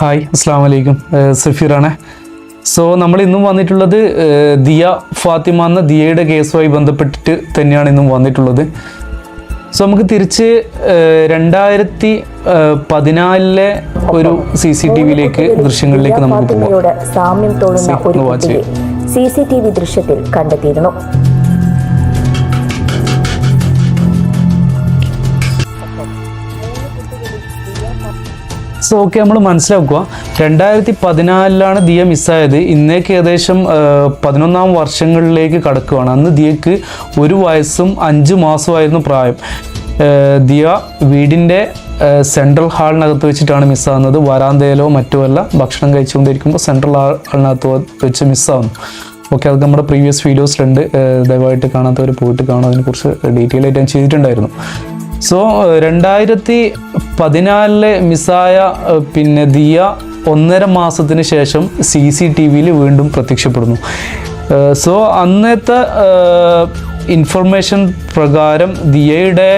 Hi അസ്സാം വലൈക്കും സഫീറാണ്. So നമ്മൾ ഇന്നും വന്നിട്ടുള്ളത് ദിയ ഫാത്തിമ എന്ന ദിയയുടെ കേസുമായി ബന്ധപ്പെട്ടിട്ട് തന്നെയാണ് ഇന്നും വന്നിട്ടുള്ളത്. സോ നമുക്ക് തിരിച്ച് രണ്ടായിരത്തി പതിനാലിലെ ഒരു സി സി ടി വിയിലേക്ക് ദൃശ്യങ്ങളിലേക്ക് നമുക്ക് സാമ്യം തോന്നുന്ന ഒരു സി സി ടി വി ദൃശ്യത്തിൽ കണ്ടെത്തിയിരുന്നു. സോ ഓക്കെ നമ്മൾ മനസ്സിലാക്കുക. രണ്ടായിരത്തി പതിനാലിലാണ് ദിയ മിസ്സായത്. ഇന്നേക്ക് ഏകദേശം പതിനൊന്നാം വർഷങ്ങളിലേക്ക് കടക്കുകയാണ് അന്ന് ദിയക്ക് ഒരു വയസ്സും അഞ്ച് മാസമായിരുന്നു പ്രായം. ദിയ വീടിന്റെ സെൻട്രൽ ഹാളിനകത്ത് വെച്ചിട്ടാണ് മിസ്സാകുന്നത്. വരാന്തയിലോ മറ്റോ അല്ല ഭക്ഷണം കഴിച്ചുകൊണ്ടിരിക്കുമ്പോൾ സെൻട്രൽ ഹാളിനകത്ത് വെച്ച് മിസ്സാകുന്നു ഓക്കെ അത് നമ്മുടെ പ്രീവിയസ് വീഡിയോസിലുണ്ട് ദയവായിട്ട് കാണാത്തവർ പോയിട്ട് കാണാം. അതിനെക്കുറിച്ച് ഡീറ്റെയിൽ ആയിട്ട് ഞാൻ ചെയ്തിട്ടുണ്ടായിരുന്നു. സോ രണ്ടായിരത്തി പതിനാലിലെ മിസ്സായ പിന്നെ ദിയ ഒന്നര മാസത്തിന് ശേഷം സി സി ടി വിയിൽ വീണ്ടും പ്രത്യക്ഷപ്പെടുന്നു. സോ അന്നത്തെ ഇൻഫർമേഷൻ പ്രകാരം ദിയയുടെ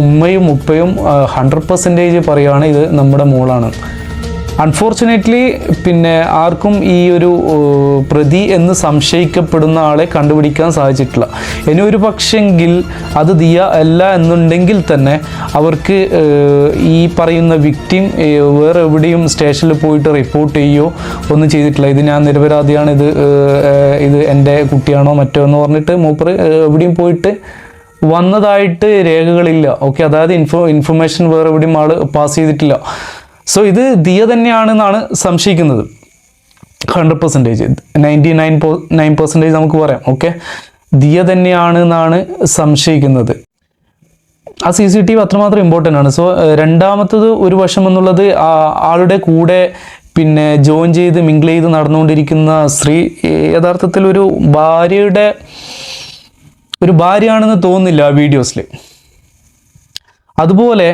ഉമ്മയും ഉപ്പയും ഹൺഡ്രഡ് പെർസെന്റേജ് പറയുകയാണ് ഇത് നമ്മുടെ മോളാണ്. അൺഫോർച്ചുനേറ്റ്ലി പിന്നെ ആർക്കും ഈ ഒരു പ്രതി എന്ന് സംശയിക്കപ്പെടുന്ന ആളെ കണ്ടുപിടിക്കാൻ സാധിച്ചിട്ടില്ല. ഇനി ഒരു പക്ഷെങ്കിൽ അത് ദിയ അല്ല എന്നുണ്ടെങ്കിൽ തന്നെ അവർക്ക് ഈ പറയുന്ന വിക്ടിം വേറെ എവിടെയും സ്റ്റേഷനിൽ പോയിട്ട് റിപ്പോർട്ട് ചെയ്യുകയോ ഒന്നും ചെയ്തിട്ടില്ല. ഇത് ഞാൻ നിരപരാധിയാണ് ഇത് ഇത് എന്റെ കുട്ടിയാണോ മറ്റോ എന്ന് പറഞ്ഞിട്ട് മൂപ്പർ എവിടെയും പോയിട്ട് വന്നതായിട്ട് രേഖകളില്ല. ഓക്കെ അതായത് ഇൻഫോ ഇൻഫർമേഷൻ വേറെ എവിടെയും ആൾ പാസ് ചെയ്തിട്ടില്ല. സോ ഇത് ദിയ തന്നെയാണെന്നാണ് സംശയിക്കുന്നത്. ഹൺഡ്രഡ് പെർസെന്റേജ് നയന്റി നയൻ പോ നയൻ പെർസെന്റേജ് നമുക്ക് പറയാം. ഓക്കെ ദിയ തന്നെയാണ് എന്നാണ് സംശയിക്കുന്നത്. ആ സി സി ടി വി അത്രമാത്രം ഇമ്പോർട്ടന്റ് ആണ്. സോ രണ്ടാമത്തത് ഒരു വശം എന്നുള്ളത് ആളുടെ കൂടെ പിന്നെ ജോയിൻ ചെയ്ത് മിങ്കിൾ ചെയ്ത് നടന്നുകൊണ്ടിരിക്കുന്ന സ്ത്രീ യഥാർത്ഥത്തിൽ ഒരു ഭാര്യയുടെ ഒരു ഭാര്യയാണെന്ന് തോന്നുന്നില്ല ആ വീഡിയോസിൽ അതുപോലെ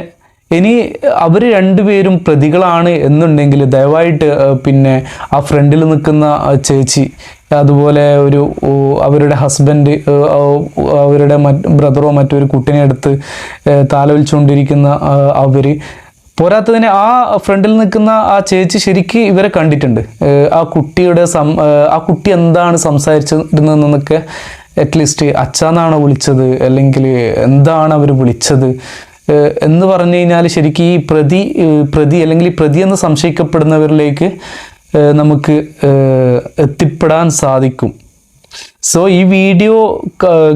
ഇനി അവർ രണ്ടുപേരും പ്രതികളാണ് എന്നുണ്ടെങ്കിൽ ദയവായിട്ട് പിന്നെ ആ ഫ്രണ്ടിൽ നിൽക്കുന്ന ചേച്ചി അതുപോലെ ഒരു അവരുടെ ഹസ്ബൻഡ് അവരുടെ മറ്റ് ബ്രദറോ മറ്റൊരു കുട്ടിനെ എടുത്ത് താലോലിച്ചുകൊണ്ടിരിക്കുന്ന അവർ പോരാത്തതിന് ആ ഫ്രണ്ടിൽ നിൽക്കുന്ന ആ ചേച്ചി ശരിക്ക് ഇവരെ കണ്ടിട്ടുണ്ട്. ആ കുട്ടിയുടെ സം ആ കുട്ടി എന്താണ് സംസാരിച്ചിരുന്നതെന്നൊക്കെ അറ്റ്ലീസ്റ്റ് അച്ഛനാണോ വിളിച്ചത് അല്ലെങ്കിൽ എന്താണ് അവർ വിളിച്ചത് എന്ന് പറഞ്ഞു കഴിഞ്ഞാൽ ശരിക്കും ഈ പ്രതി പ്രതി അല്ലെങ്കിൽ പ്രതി എന്ന് സംശയിക്കപ്പെടുന്നവരിലേക്ക് നമുക്ക് എത്തിപ്പെടാൻ സാധിക്കും. സോ ഈ വീഡിയോ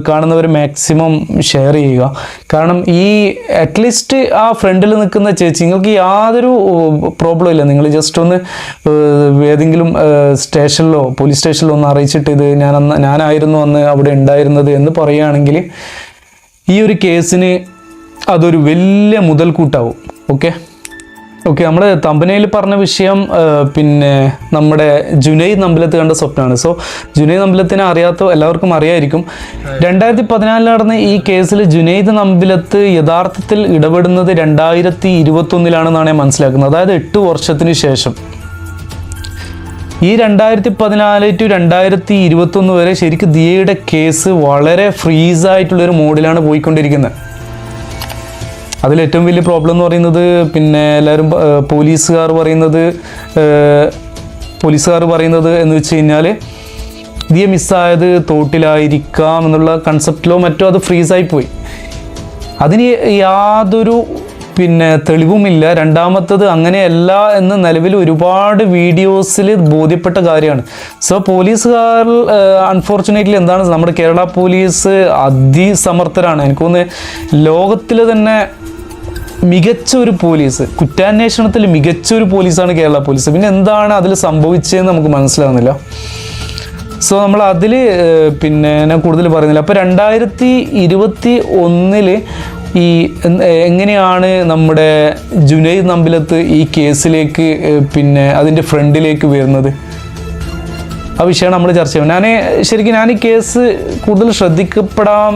കാണുന്നവർ മാക്സിമം ഷെയർ ചെയ്യുക. കാരണം ഈ അറ്റ്ലീസ്റ്റ് ആ ഫ്രണ്ടിൽ നിൽക്കുന്ന ചേച്ചി നിങ്ങൾക്ക് യാതൊരു പ്രോബ്ലം ഇല്ല. നിങ്ങൾ ജസ്റ്റ് ഒന്ന് ഏതെങ്കിലും സ്റ്റേഷനിലോ പോലീസ് സ്റ്റേഷനിലോ ഒന്ന് അറിയിച്ചിട്ട് ഇത് ഞാൻ അന്ന് ഞാനായിരുന്നു അന്ന് അവിടെ ഉണ്ടായിരുന്നത് എന്ന് പറയുകയാണെങ്കിൽ ഈ ഒരു കേസിന് അതൊരു വലിയ മുതൽക്കൂട്ടാവും. ഓക്കെ ഓക്കെ നമ്മൾ തമ്പനയിൽ പറഞ്ഞ വിഷയം പിന്നെ നമ്മുടെ ജുനൈദ് നമ്പലത്ത് കണ്ട സ്വപ്നമാണ് സോ ജുനൈദ് നമ്പലത്തിനെ അറിയാത്ത എല്ലാവർക്കും അറിയായിരിക്കും. രണ്ടായിരത്തി പതിനാലിൽ നടന്ന ഈ കേസിൽ ജുനൈദ് നമ്പലത്ത് യഥാർത്ഥത്തിൽ ഇടപെടുന്നത് രണ്ടായിരത്തി ഇരുപത്തൊന്നിലാണെന്നാണ് ഞാൻ മനസ്സിലാക്കുന്നത്. അതായത് എട്ട് വർഷത്തിന് ശേഷം. ഈ രണ്ടായിരത്തി പതിനാല് ടു രണ്ടായിരത്തി ഇരുപത്തൊന്ന് വരെ ശരിക്കും ദിയയുടെ കേസ് വളരെ ഫ്രീസായിട്ടുള്ളൊരു മോഡിലാണ് പോയിക്കൊണ്ടിരിക്കുന്നത്. അതിൽ ഏറ്റവും വലിയ പ്രോബ്ലം എന്ന് പറയുന്നത് പിന്നെ എല്ലാവരും പോലീസുകാർ പറയുന്നത് പോലീസുകാർ പറയുന്നത് എന്ന് വെച്ച് കഴിഞ്ഞാൽ ദിയ മിസ്സായത് തോട്ടിലായിരിക്കാം എന്നുള്ള കൺസെപ്റ്റിലോ മറ്റോ അത് ഫ്രീസായി പോയി അതിന് യാതൊരു പിന്നെ തെളിവുമില്ല. രണ്ടാമത്തത് അങ്ങനെയല്ല എന്ന് നിലവിൽ ഒരുപാട് വീഡിയോസിൽ ബോധ്യപ്പെട്ട കാര്യമാണ്. സോ പോലീസുകാർ അൺഫോർച്ചുനേറ്റ്ലി എന്താണ് നമ്മുടെ കേരള പോലീസ് അതിസമർത്ഥരാണ്. എനിക്ക് തോന്നുന്നത് ലോകത്തിൽ തന്നെ മികച്ച ഒരു പോലീസ് കുറ്റാന്വേഷണത്തിൽ മികച്ച ഒരു പോലീസാണ് കേരള പോലീസ്. പിന്നെ എന്താണ് അതിൽ സംഭവിച്ചതെന്ന് നമുക്ക് മനസ്സിലാവുന്നില്ല. സോ നമ്മൾ അതിൽ പിന്നെ ഞാൻ കൂടുതൽ പറയുന്നില്ല. അപ്പോൾ രണ്ടായിരത്തി ഇരുപത്തി ഒന്നിൽ ഈ എങ്ങനെയാണ് നമ്മുടെ ജുനൈദ് നമ്പിലത്ത് ഈ കേസിലേക്ക് പിന്നെ അതിന്റെ ഫ്രണ്ടിലേക്ക് വരുന്നത്? ആ വിഷയമാണ് നമ്മൾ ചർച്ച ചെയ്യുന്നത്. ഞാൻ ശരിക്കും ഞാൻ ഈ കേസ് കൂടുതൽ ശ്രദ്ധിക്കപ്പെടാൻ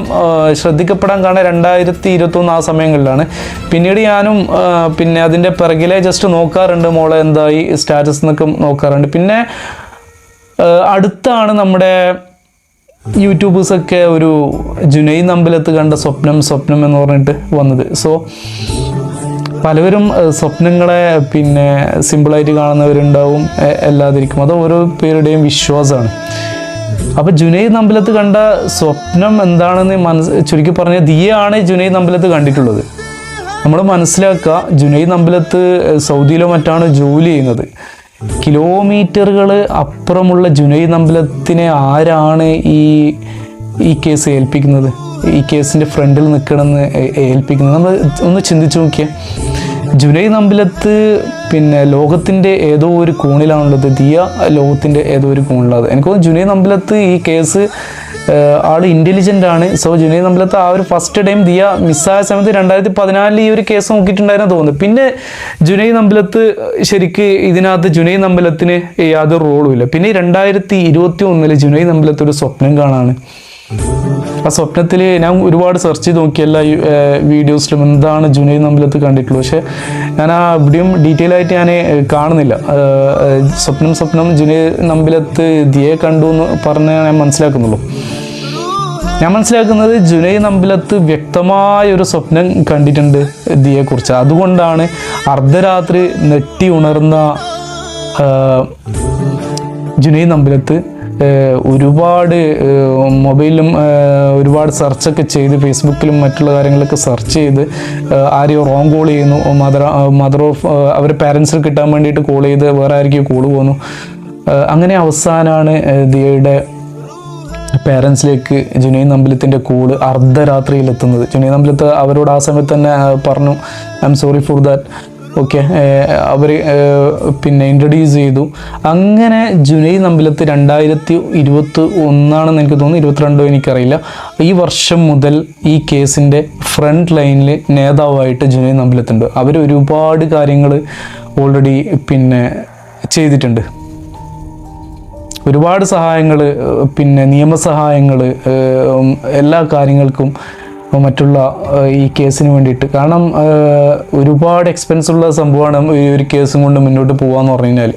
ശ്രദ്ധിക്കപ്പെടാൻ കാരണം രണ്ടായിരത്തി ഇരുപത്തൊന്ന് ആ സമയങ്ങളിലാണ്. പിന്നീട് ഞാനും പിന്നെ അതിന്റെ പിറകിലെ ജസ്റ്റ് നോക്കാറുണ്ട് മോളെ എന്തായി സ്റ്റാറ്റസ് എന്നൊക്കെ നോക്കാറുണ്ട്. പിന്നെ അടുത്താണ് നമ്മുടെ യൂട്യൂബേഴ്സൊക്കെ ഒരു ജുനൈദ് അമ്പലത്ത് കണ്ട സ്വപ്നം സ്വപ്നം എന്ന് പറഞ്ഞിട്ട് വന്നത്. സോ പലവരും സ്വപ്നങ്ങളെ പിന്നെ സിമ്പിളായിട്ട് കാണുന്നവരുണ്ടാവും അല്ലാതിരിക്കും അത് ഓരോ പേരുടെയും വിശ്വാസമാണ് അപ്പോൾ ജുനൈദ് അമ്പലത്ത് കണ്ട സ്വപ്നം എന്താണെന്ന് മനസ്സ് ചുരുക്കി പറഞ്ഞ ദിയാണ് ജുനൈദ് അമ്പലത്ത് കണ്ടിട്ടുള്ളത്. നമ്മൾ മനസ്സിലാക്കുക ജുനൈദ് അമ്പലത്ത് സൗദിയിലോ മറ്റാണ് ജോലി ചെയ്യുന്നത്. കിലോമീറ്ററുകൾ അപ്പുറമുള്ള ജുനൈദ് അമ്പലത്തിനെ ആരാണ് ഈ ഈ കേസ് ഏൽപ്പിക്കുന്നത്? ഈ കേസിന്റെ ഫ്രണ്ടിൽ നിൽക്കണമെന്ന് ഏൽപ്പിക്കുന്നത്. നമ്മൾ ഒന്ന് ചിന്തിച്ചു നോക്കിയേ. ജുനൈദ് നമ്പിലത്ത് പിന്നെ ലോകത്തിന്റെ ഏതോ ഒരു കോണിലാണുള്ളത്. ദിയ ലോകത്തിന്റെ ഏതോ ഒരു കോണിലുള്ളത് എനിക്ക് തോന്നുന്നു ജുനൈ നമ്പിലത്ത് ഈ കേസ് ആൾ ഇന്റലിജന്റ് ആണ്. സോ ജുനൈ നമ്പിലത്ത് ആ ഒരു ഫസ്റ്റ് ടൈം ദിയ മിസ്സായ സമയത്ത് രണ്ടായിരത്തി പതിനാലിൽ ഈ ഒരു കേസ് നോക്കിയിട്ടുണ്ടായിരുന്നു തോന്നുന്നു. പിന്നെ ജുനൈ നമ്പിലത്ത് ശരിക്ക് ഇതിനകത്ത് ജുനൈ നമ്പിലത്തിന് യാതൊരു റോളും ഇല്ല. പിന്നെ രണ്ടായിരത്തി ഇരുപത്തി ഒന്നിൽ ജുനൈ നമ്പിലത്ത് ഒരു സ്വപ്നം കാണാണ്. ആ സ്വപ്നത്തിൽ ഞാൻ ഒരുപാട് സെർച്ച് ചെയ്ത് നോക്കി എല്ലാ വീഡിയോസിലും എന്താണ് ജുനൈദ് നമ്പിലത്ത് കണ്ടിട്ടുള്ളൂ. പക്ഷേ ഞാൻ ആ എവിടെയും ഡീറ്റെയിൽ ആയിട്ട് ഞാൻ കാണുന്നില്ല. സ്വപ്നം സ്വപ്നം ജുനൈദ് നമ്പിലത്ത് ദിയെ കണ്ടു എന്ന് പറഞ്ഞ് ഞാൻ മനസ്സിലാക്കുന്നുള്ളൂ. ഞാൻ മനസ്സിലാക്കുന്നത് ജുനൈ നമ്പിലത്ത് വ്യക്തമായ ഒരു സ്വപ്നം കണ്ടിട്ടുണ്ട് ദിയെക്കുറിച്ച്. അതുകൊണ്ടാണ് അർദ്ധരാത്രി നെട്ടി ഉണർന്ന ജുനൈ ഏഹ്, ഒരുപാട് മൊബൈലിലും ഒരുപാട് സെർച്ചൊക്കെ ചെയ്ത് ഫേസ്ബുക്കിലും മറ്റുള്ള കാര്യങ്ങളൊക്കെ സെർച്ച് ചെയ്ത് ആരെയോ റോങ് കോൾ ചെയ്യുന്നു മദർ മദർ ഓഫ് അവർ പാരൻസിന് കിട്ടാൻ വേണ്ടിയിട്ട് കോൾ ചെയ്ത് വേറെ ആയിരിക്കും കോൾ പോകുന്നു അങ്ങനെ അവസാനമാണ് ദിയയുടെ പേരൻസിലേക്ക് ജുനൈദ് അമ്പലത്തിന്റെ കൂട് അർദ്ധരാത്രിയിൽ എത്തുന്നത് ജുനൈദ് അമ്പലത്ത് അവരോട് ആ സമയത്ത് തന്നെ പറഞ്ഞു I am sorry for that okay അവർ പിന്നെ ഇൻട്രൊഡ്യൂസ് ചെയ്തു. അങ്ങനെ ജുനൈദ് നമ്പിലത്ത് രണ്ടായിരത്തി ഇരുപത്തി ഒന്നാണെന്ന് എനിക്ക് തോന്നുന്നു ഇരുപത്തിരണ്ടോ എനിക്കറിയില്ല. ഈ വർഷം മുതൽ ഈ കേസിന്റെ ഫ്രണ്ട് ലൈനിൽ നേതാവായിട്ട് ജുനൈദ് നമ്പിലത്തുണ്ട് അവർ ഒരുപാട് കാര്യങ്ങൾ ഓൾറെഡി പിന്നെ ചെയ്തിട്ടുണ്ട്. ഒരുപാട് സഹായങ്ങൾ പിന്നെ നിയമസഹായങ്ങൾ എല്ലാ കാര്യങ്ങൾക്കും മറ്റുള്ള ഈ കേസിന് വേണ്ടിയിട്ട്. കാരണം ഒരുപാട് എക്സ്പെൻസ് ഉള്ള സംഭവമാണ് ഈ ഒരു കേസും കൊണ്ട് മുന്നോട്ട് പോകാന്ന് പറഞ്ഞു കഴിഞ്ഞാൽ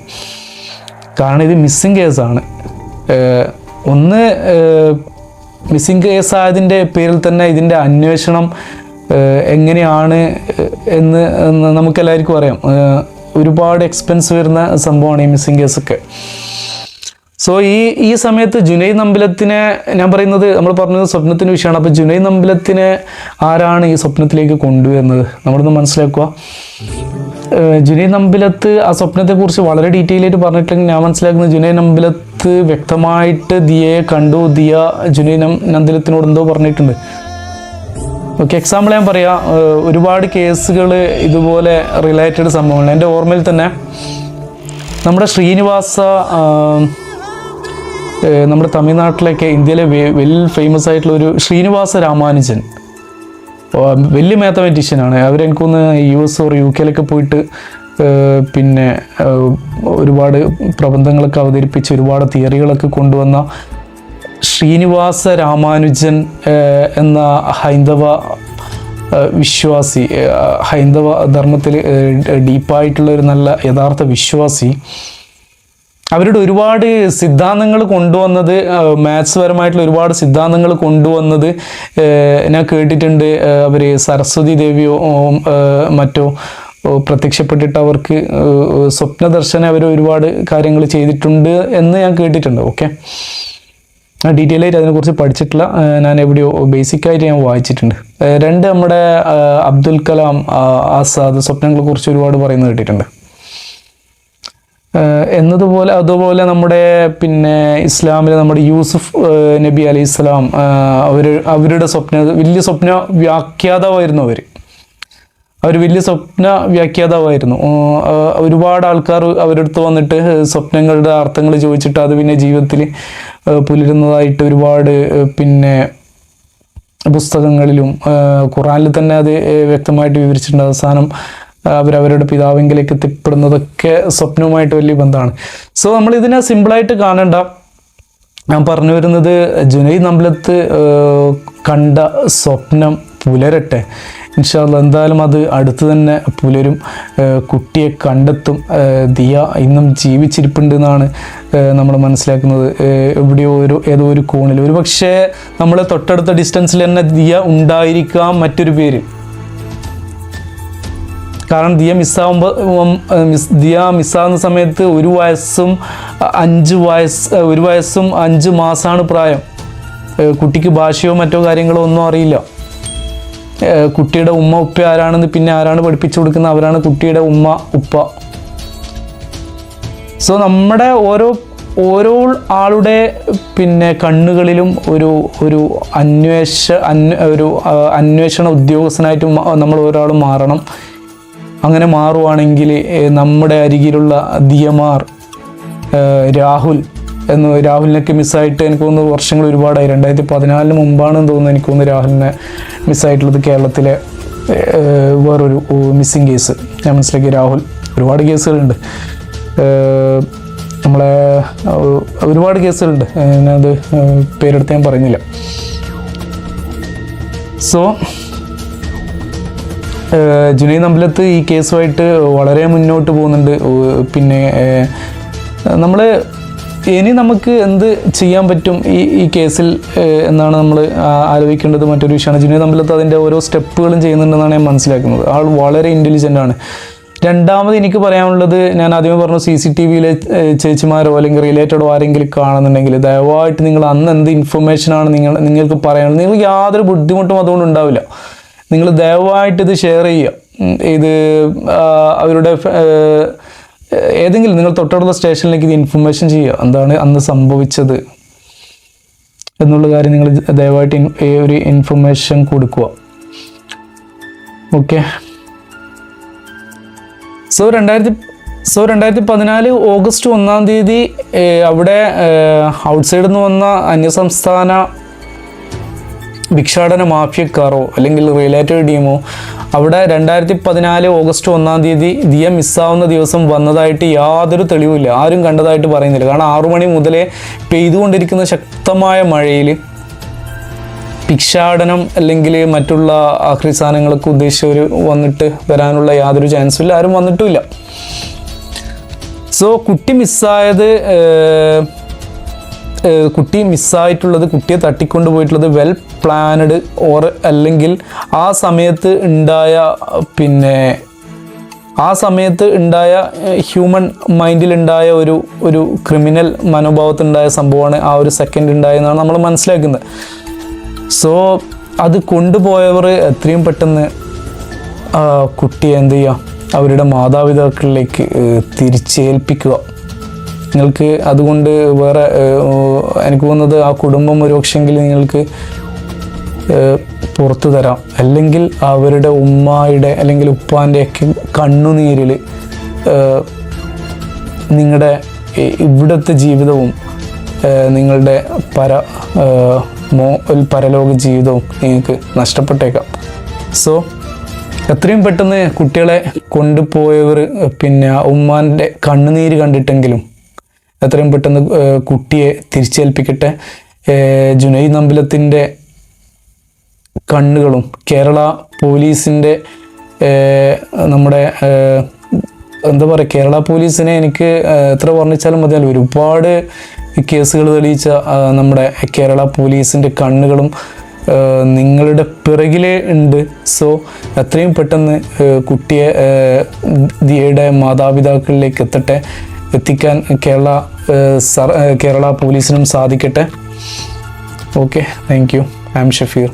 കാരണം ഇത് മിസ്സിങ് കേസാണ് ഒന്ന് മിസ്സിങ് കേസ് ആയതിന്റെ പേരിൽ തന്നെ ഇതിന്റെ അന്വേഷണം എങ്ങനെയാണ് എന്ന് നമുക്കെല്ലാവർക്കും അറിയാം. ഒരുപാട് എക്സ്പെൻസ് വരുന്ന സംഭവമാണ് ഈ മിസ്സിങ് കേസൊക്കെ സോ ഈ ഈ സമയത്ത് ജുനൈ നമ്പലത്തിനെ ഞാൻ പറയുന്നത് നമ്മൾ പറഞ്ഞത് സ്വപ്നത്തിന് വിഷയമാണ്. അപ്പോൾ ജുനൈ നമ്പലത്തിനെ ആരാണ് ഈ സ്വപ്നത്തിലേക്ക് കൊണ്ടുവരുന്നത്? നമ്മളൊന്ന് മനസ്സിലാക്കുക. ജുനൈ നമ്പിലത്ത് ആ സ്വപ്നത്തെക്കുറിച്ച് വളരെ ഡീറ്റെയിൽ ആയിട്ട് പറഞ്ഞിട്ടുണ്ടെങ്കിൽ ഞാൻ മനസ്സിലാക്കുന്നത് ജുനൈ നമ്പിലത്ത് വ്യക്തമായിട്ട് ദിയയെ കണ്ടു. ദിയ ജുനൈ നന്ദലത്തിനോട് എന്തോ പറഞ്ഞിട്ടുണ്ട്. ഓക്കെ എക്സാമ്പിൾ ഞാൻ പറയാം. ഒരുപാട് കേസുകൾ ഇതുപോലെ റിലേറ്റഡ് സംഭവങ്ങൾ. എന്റെ ഓർമ്മയിൽ തന്നെ നമ്മുടെ ശ്രീനിവാസ നമ്മുടെ തമിഴ്നാട്ടിലൊക്കെ ഇന്ത്യയിലെ വെൽ ഫേമസ് ആയിട്ടുള്ള ഒരു ശ്രീനിവാസ രാമാനുജൻ. വലിയ മാത്തമാറ്റീഷ്യനാണ് അവരെനിക്കൊന്ന് യു എസ് ഓർ യു കെയിലൊക്കെ പോയിട്ട് പിന്നെ ഒരുപാട് പ്രബന്ധങ്ങളൊക്കെ അവതരിപ്പിച്ച് ഒരുപാട് തിയറികളൊക്കെ കൊണ്ടുവന്ന ശ്രീനിവാസ രാമാനുജൻ എന്ന ഹൈന്ദവ വിശ്വാസി ഹൈന്ദവ ധർമ്മത്തിൽ ഡീപ്പായിട്ടുള്ള ഒരു നല്ല യഥാർത്ഥ വിശ്വാസി. അവരുടെ ഒരുപാട് സിദ്ധാന്തങ്ങൾ കൊണ്ടുവന്നത് മാത്സ് പരമായിട്ടുള്ള ഒരുപാട് സിദ്ധാന്തങ്ങൾ കൊണ്ടുവന്നത് ഞാൻ കേട്ടിട്ടുണ്ട്. അവർ സരസ്വതി ദേവിയോ മറ്റോ പ്രത്യക്ഷപ്പെട്ടിട്ട് അവർക്ക് സ്വപ്ന ദർശനം അവർ ഒരുപാട് കാര്യങ്ങൾ ചെയ്തിട്ടുണ്ട് എന്ന് ഞാൻ കേട്ടിട്ടുണ്ട്. ഓക്കെ? ഡീറ്റെയിൽ ആയിട്ട് അതിനെക്കുറിച്ച് പഠിച്ചിട്ടില്ല. ഞാൻ എവിടെയോ ബേസിക് ആയിട്ട് ഞാൻ വായിച്ചിട്ടുണ്ട്. രണ്ട് നമ്മുടെ അബ്ദുൽ കലാം ആസാദ് സ്വപ്നങ്ങളെ കുറിച്ച് ഒരുപാട് പറയുന്നത് കേട്ടിട്ടുണ്ട്. എന്നതുപോലെ അതുപോലെ നമ്മുടെ പിന്നെ ഇസ്ലാമിലെ നമ്മുടെ യൂസുഫ് നബി അലി ഇസ്ലാം അവർ അവരുടെ സ്വപ്ന വലിയ സ്വപ്ന വ്യാഖ്യാതാവായിരുന്നു അവർ അവർ വലിയ സ്വപ്ന വ്യാഖ്യാതാവായിരുന്നു. ഒരുപാട് ആൾക്കാർ അവരടുത്ത് വന്നിട്ട് സ്വപ്നങ്ങളുടെ അർത്ഥങ്ങൾ ചോദിച്ചിട്ട് അത് പിന്നെ ജീവിതത്തിൽ പുലരുന്നതായിട്ട് ഒരുപാട് പിന്നെ പുസ്തകങ്ങളിലും ഖുറാനിൽ തന്നെ അത് വ്യക്തമായിട്ട് വിവരിച്ചിട്ടുണ്ട്. അവസാനം അവരവരുടെ പിതാവിങ്കിലേക്ക് എത്തിപ്പെടുന്നതൊക്കെ സ്വപ്നവുമായിട്ട് വലിയ ബന്ധമാണ്. സോ നമ്മൾ ഇതിനെ സിമ്പിളായിട്ട് കാണണ്ട. ഞാൻ പറഞ്ഞു വരുന്നത് ജുനൈദ് അമ്പലത്ത് കണ്ട സ്വപ്നം പുലരട്ടെ. ഇൻഷാല്ല എന്തായാലും അത് അടുത്ത് തന്നെ പുലരും. കുട്ടിയെ കണ്ടെത്തും. ദിയ ഇന്നും ജീവിച്ചിരിപ്പുണ്ട് എന്നാണ് നമ്മൾ മനസ്സിലാക്കുന്നത്. എവിടെയോ ഒരു ഏതോ ഒരു കോണിൽ. ഒരു പക്ഷേ നമ്മളെ തൊട്ടടുത്ത ഡിസ്റ്റൻസിൽ തന്നെ ദിയ ഉണ്ടായിരിക്കാം മറ്റൊരു പേര്. കാരണം ദിയ മിസ്സാവുമ്പോൾ മിസ് ദിയ മിസ്സാവുന്ന സമയത്ത് ഒരു വയസ്സും അഞ്ച് വയസ്സ് ഒരു വയസ്സും അഞ്ച് മാസമാണ് പ്രായം. കുട്ടിക്ക് ഭാഷയോ മറ്റോ കാര്യങ്ങളോ ഒന്നും അറിയില്ല. കുട്ടിയുടെ ഉമ്മ ഉപ്പ ആരാണെന്ന് പിന്നെ ആരാണ് പഠിപ്പിച്ചു കൊടുക്കുന്നത്? അവരാണ് കുട്ടിയുടെ ഉമ്മ ഉപ്പ. സോ നമ്മുടെ ഓരോ ഓരോ ആളുടെ പിന്നെ കണ്ണുകളിലും ഒരു ഒരു അന്വേഷ അന്വേ ഒരു അന്വേഷണ ഉദ്യോഗസ്ഥനായിട്ട് നമ്മൾ ഒരാൾ മാറണം. അങ്ങനെ മാറുവാണെങ്കിൽ നമ്മുടെ അരികിലുള്ള ദിയമാർ രാഹുൽ എന്ന് രാഹുലിനൊക്കെ മിസ്സായിട്ട് എനിക്ക് തോന്നുന്നു വർഷങ്ങൾ ഒരുപാടായി. രണ്ടായിരത്തി പതിനാലിന് മുമ്പാണെന്ന് തോന്നുന്നു എനിക്ക് തോന്നുന്നു രാഹുലിനെ മിസ്സായിട്ടുള്ളത് കേരളത്തിലെ വേറൊരു മിസ്സിങ് കേസ് ഞാൻ മനസ്സിലാക്കി രാഹുൽ. ഒരുപാട് കേസുകളുണ്ട്. നമ്മളെ ഒരുപാട് കേസുകളുണ്ട്. ഞാനത് പേരെടുത്ത് ഞാൻ പറഞ്ഞില്ല സോ ഏഹ് ജുനൈദ് അമ്പലത്ത് ഈ കേസുമായിട്ട് വളരെ മുന്നോട്ട് പോകുന്നുണ്ട്. പിന്നെ നമ്മൾ ഇനി നമുക്ക് എന്ത് ചെയ്യാൻ പറ്റും ഈ ഈ കേസിൽ എന്നാണ് നമ്മൾ ആലോചിക്കേണ്ടത്. മറ്റൊരു വിഷയമാണ് ജുനൈദ് അമ്പലത്ത് അതിന്റെ ഓരോ സ്റ്റെപ്പുകളും ചെയ്യുന്നുണ്ടെന്നാണ് ഞാൻ മനസ്സിലാക്കുന്നത്. ആൾ വളരെ ഇന്റലിജന്റ് ആണ്. രണ്ടാമത് എനിക്ക് പറയാനുള്ളത് ഞാൻ ആദ്യമേ പറഞ്ഞു സി സി ടി വിയിലെ ചേച്ചിമാരോ അല്ലെങ്കിൽ റിലേറ്റഡോ ആരെങ്കിലും കാണുന്നുണ്ടെങ്കിൽ ദയവായിട്ട് നിങ്ങൾ അന്ന് എന്ത് ഇൻഫർമേഷനാണ് നിങ്ങൾ നിങ്ങൾക്ക് പറയാനുള്ളത്? നിങ്ങൾക്ക് യാതൊരു ബുദ്ധിമുട്ടും അതുകൊണ്ട് ഉണ്ടാവില്ല. നിങ്ങൾ ദയവായിട്ട് ഇത് ഷെയർ ചെയ്യുക. ഇത് അവരുടെ ഏതെങ്കിലും നിങ്ങൾ തൊട്ടടുത്ത സ്റ്റേഷനിലേക്ക് ഇത് ഇൻഫർമേഷൻ ചെയ്യുക. എന്താണ് അന്ന് സംഭവിച്ചത് എന്നുള്ള കാര്യം നിങ്ങൾ ദയവായിട്ട് ഒരു ഇൻഫർമേഷൻ കൊടുക്കുക. ഓക്കെ സോ രണ്ടായിരത്തി സോ രണ്ടായിരത്തി പതിനാല് ഓഗസ്റ്റ് ഒന്നാം തീയതി അവിടെ ഔട്ട്സൈഡിൽ നിന്ന് വന്ന അന്യസംസ്ഥാന ഭിക്ഷാടന മാഫിയക്കാരോ അല്ലെങ്കിൽ റിലേറ്റഡ് ടീമോ അവിടെ രണ്ടായിരത്തി പതിനാല് ഓഗസ്റ്റ് ഒന്നാം തീയതി ദിയ മിസ്സാവുന്ന ദിവസം വന്നതായിട്ട് യാതൊരു തെളിവുമില്ല. ആരും കണ്ടതായിട്ട് പറയുന്നില്ല. കാരണം ആറു മണി മുതലേ പെയ്തുകൊണ്ടിരിക്കുന്ന ശക്തമായ മഴയിൽ ഭിക്ഷാടനം അല്ലെങ്കിൽ മറ്റുള്ള ആഹ്രി സാധനങ്ങളൊക്കെ ഉദ്ദേശിച്ചവർ വന്നിട്ട് വരാനുള്ള യാതൊരു ചാൻസും ഇല്ല ആരും വന്നിട്ടുമില്ല. സോ കുട്ടി മിസ്സായത് കുട്ടി മിസ്സായിട്ടുള്ളത് കുട്ടിയെ തട്ടിക്കൊണ്ട് പോയിട്ടുള്ളത് വെൽ പ്ലാനഡ് ഓർ അല്ലെങ്കിൽ ആ സമയത്ത് ഉണ്ടായ പിന്നെ ആ സമയത്ത് ഉണ്ടായ ഹ്യൂമൻ മൈൻഡിലുണ്ടായ ഒരു ഒരു ക്രിമിനൽ മനോഭാവത്തിലുണ്ടായ സംഭവമാണ് ആ ഒരു സെക്കൻഡ് ഉണ്ടായെന്നാണ് നമ്മൾ മനസ്സിലാക്കുന്നത്. സോ അത് കൊണ്ടുപോയവർ എത്രയും പെട്ടെന്ന് കുട്ടിയെ എന്ത് ചെയ്യുക? അവരുടെ മാതാപിതാക്കളിലേക്ക് തിരിച്ചേൽപ്പിക്കുക. നിങ്ങൾക്ക് അതുകൊണ്ട് വേറെ എനിക്ക് തോന്നുന്നത് ആ കുടുംബം ഒരു പക്ഷെങ്കിൽ നിങ്ങൾക്ക് പുറത്തു തരാം. അല്ലെങ്കിൽ അവരുടെ ഉമ്മായുടെ അല്ലെങ്കിൽ ഉപ്പാന്റെയൊക്കെ കണ്ണുനീരിൽ നിങ്ങളുടെ ഇവിടുത്തെ ജീവിതവും നിങ്ങളുടെ പര മോ പരലോക ജീവിതവും നിങ്ങൾക്ക് നഷ്ടപ്പെട്ടേക്കാം. സോ എത്രയും പെട്ടെന്ന് കുട്ടികളെ കൊണ്ടുപോയവർ പിന്നെ ഉമ്മാന്റെ കണ്ണുനീര് കണ്ടിട്ടെങ്കിലും എത്രയും പെട്ടെന്ന് കുട്ടിയെ തിരിച്ചേൽപ്പിക്കട്ടെ. ജുനൈ ജുനൈദ് അമ്പലത്തിന്റെ കണ്ണുകളും കേരള പോലീസിന്റെ നമ്മുടെ എന്താ പറയുക കേരള പോലീസിനെ എനിക്ക് എത്ര വർണിച്ചാലും മതിയല്ലോ ഒരുപാട് കേസുകൾ തെളിയിച്ച നമ്മുടെ കേരള പോലീസിന്റെ കണ്ണുകളും നിങ്ങളുടെ പിറകിലെ ഉണ്ട്. സോ എത്രയും പെട്ടെന്ന് കുട്ടിയെ ദിയയുടെ മാതാപിതാക്കളിലേക്ക് എത്തട്ടെ. എത്തിക്കാൻ കേരള കേരള പോലീസിനും സാധിക്കട്ടെ. Okay thank you I am Shafeer